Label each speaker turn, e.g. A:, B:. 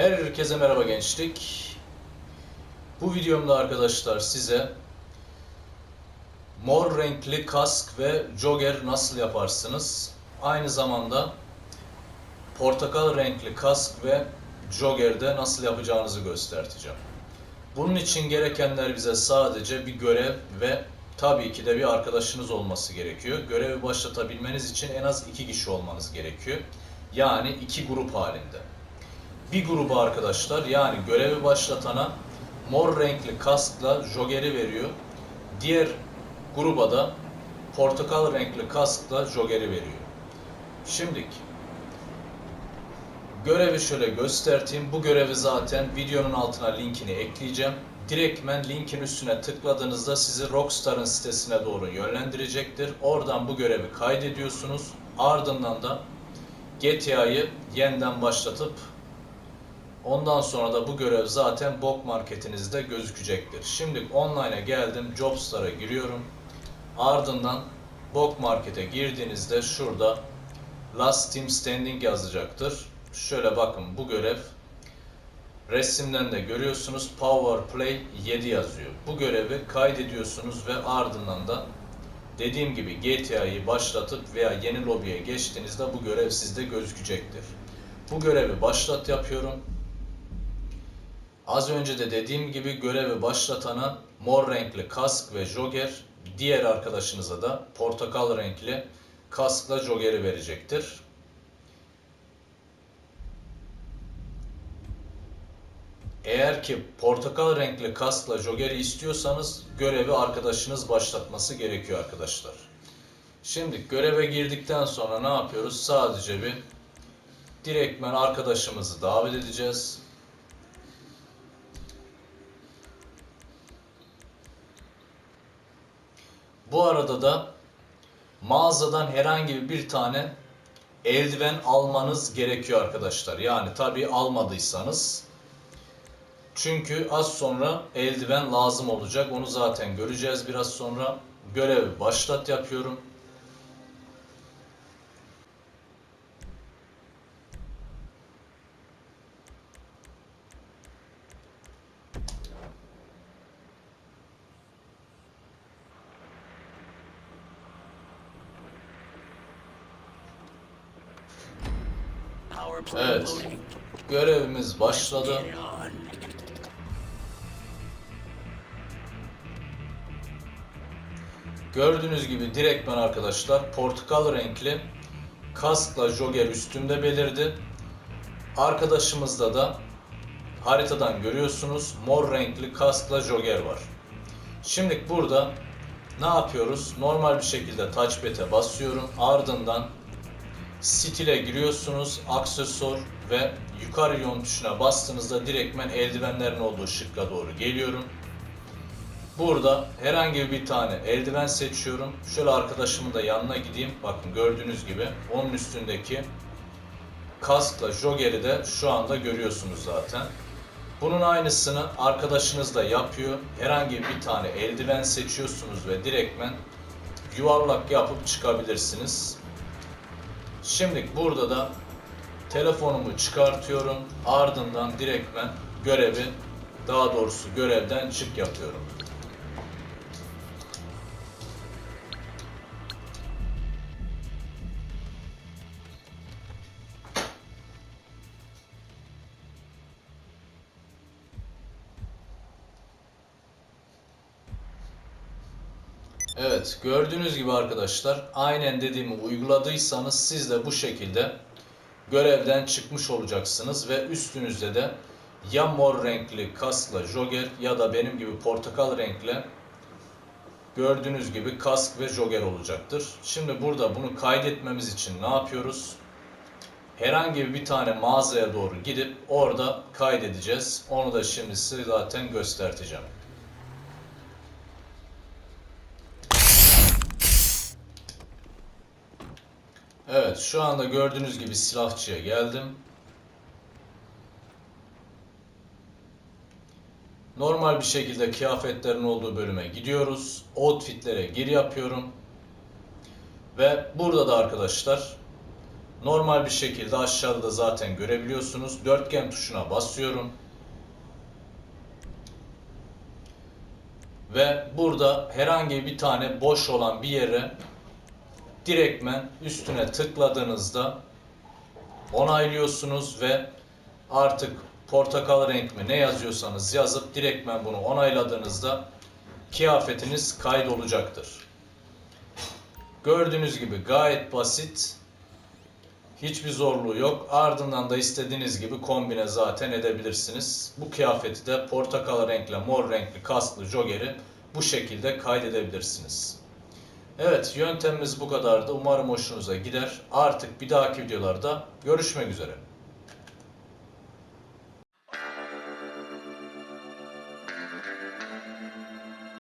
A: Herkese merhaba gençlik. Bu videomda arkadaşlar size mor renkli kask ve jogger nasıl yaparsınız? Aynı zamanda portakal renkli kask ve joggerde nasıl yapacağınızı göstereceğim. Bunun için gerekenler bize sadece bir görev ve tabii ki de bir arkadaşınız olması gerekiyor. Görevi başlatabilmeniz için en az iki kişi olmanız gerekiyor. Yani iki grup halinde. Bir gruba arkadaşlar yani görevi başlatana mor renkli kaskla jogeri veriyor. Diğer gruba da portakal renkli kaskla jogeri veriyor. Şimdilik görevi şöyle göstereyim. Bu görevi zaten videonun altına linkini ekleyeceğim. Direktmen linkin üstüne tıkladığınızda sizi Rockstar'ın sitesine doğru yönlendirecektir. Oradan bu görevi kaydediyorsunuz. Ardından da GTA'yı yeniden başlatıp Ondan sonra da bu görev zaten bok marketinizde gözükecektir. Şimdi online'a geldim. Jobstar'a giriyorum. Ardından bok markete girdiğinizde şurada Last Team Standing yazacaktır. Şöyle bakın bu görev resimden de görüyorsunuz Power Play 7 yazıyor. Bu görevi kaydediyorsunuz ve ardından da dediğim gibi GTA'yı başlatıp veya yeni lobiye geçtiğinizde bu görev sizde gözükecektir. Bu görevi başlat yapıyorum. Az önce de dediğim gibi görevi başlatana mor renkli kask ve jogger, diğer arkadaşınıza da portakal renkli kaskla jogeri verecektir. Eğer ki portakal renkli kaskla jogeri istiyorsanız görevi arkadaşınız başlatması gerekiyor arkadaşlar. Şimdi göreve girdikten sonra ne yapıyoruz? Sadece bir direktmen arkadaşımızı davet edeceğiz. Bu arada da mağazadan herhangi bir tane eldiven almanız gerekiyor arkadaşlar. Yani tabii almadıysanız. Çünkü az sonra eldiven lazım olacak. Onu zaten göreceğiz biraz sonra. Görevi başlat yapıyorum. Evet. Görevimiz başladı. Gördüğünüz gibi direktmen arkadaşlar portakal renkli kaskla jogger üstünde belirdi. Arkadaşımızda da haritadan görüyorsunuz mor renkli kaskla jogger var. Şimdi burada ne yapıyoruz? Normal bir şekilde touchpad'e basıyorum. Ardından Stile giriyorsunuz, aksesuar ve yukarı yön tuşuna bastığınızda direktmen eldivenlerin olduğu şıkla doğru geliyorum. Burada herhangi bir tane eldiven seçiyorum. Şöyle arkadaşımın da yanına gideyim. Bakın gördüğünüz gibi onun üstündeki kaskla jogeri de şu anda görüyorsunuz zaten. Bunun aynısını arkadaşınız da yapıyor. Herhangi bir tane eldiven seçiyorsunuz ve direktmen yuvarlak yapıp çıkabilirsiniz. Şimdi burada da telefonumu çıkartıyorum. Ardından direktmen görevi daha doğrusu görevden çık yapıyorum. Evet, gördüğünüz gibi arkadaşlar, aynen dediğimi uyguladıysanız siz de bu şekilde görevden çıkmış olacaksınız ve üstünüzde de ya mor renkli kaskla jogger ya da benim gibi portakal renkli gördüğünüz gibi kask ve jogger olacaktır. Şimdi burada bunu kaydetmemiz için ne yapıyoruz? Herhangi bir tane mağazaya doğru gidip orada kaydedeceğiz. Onu da şimdi size zaten göstereceğim. Evet, şu anda gördüğünüz gibi silahçıya geldim. Normal bir şekilde kıyafetlerin olduğu bölüme gidiyoruz. Outfitlere gir yapıyorum. Ve burada da arkadaşlar Normal bir şekilde aşağıda da zaten görebiliyorsunuz. Dörtgen tuşuna basıyorum. Ve burada herhangi bir tane boş olan bir yere direktmen üstüne tıkladığınızda onaylıyorsunuz ve artık portakal renk mi ne yazıyorsanız yazıp direktmen bunu onayladığınızda kıyafetiniz kaydolacaktır. Gördüğünüz gibi gayet basit. Hiçbir zorluğu yok. Ardından da istediğiniz gibi kombine zaten edebilirsiniz. Bu kıyafeti de portakal renkle mor renkli kasklı jogeri bu şekilde kaydedebilirsiniz. Evet yöntemimiz bu kadardı. Umarım hoşunuza gider. Artık bir dahaki videolarda görüşmek üzere.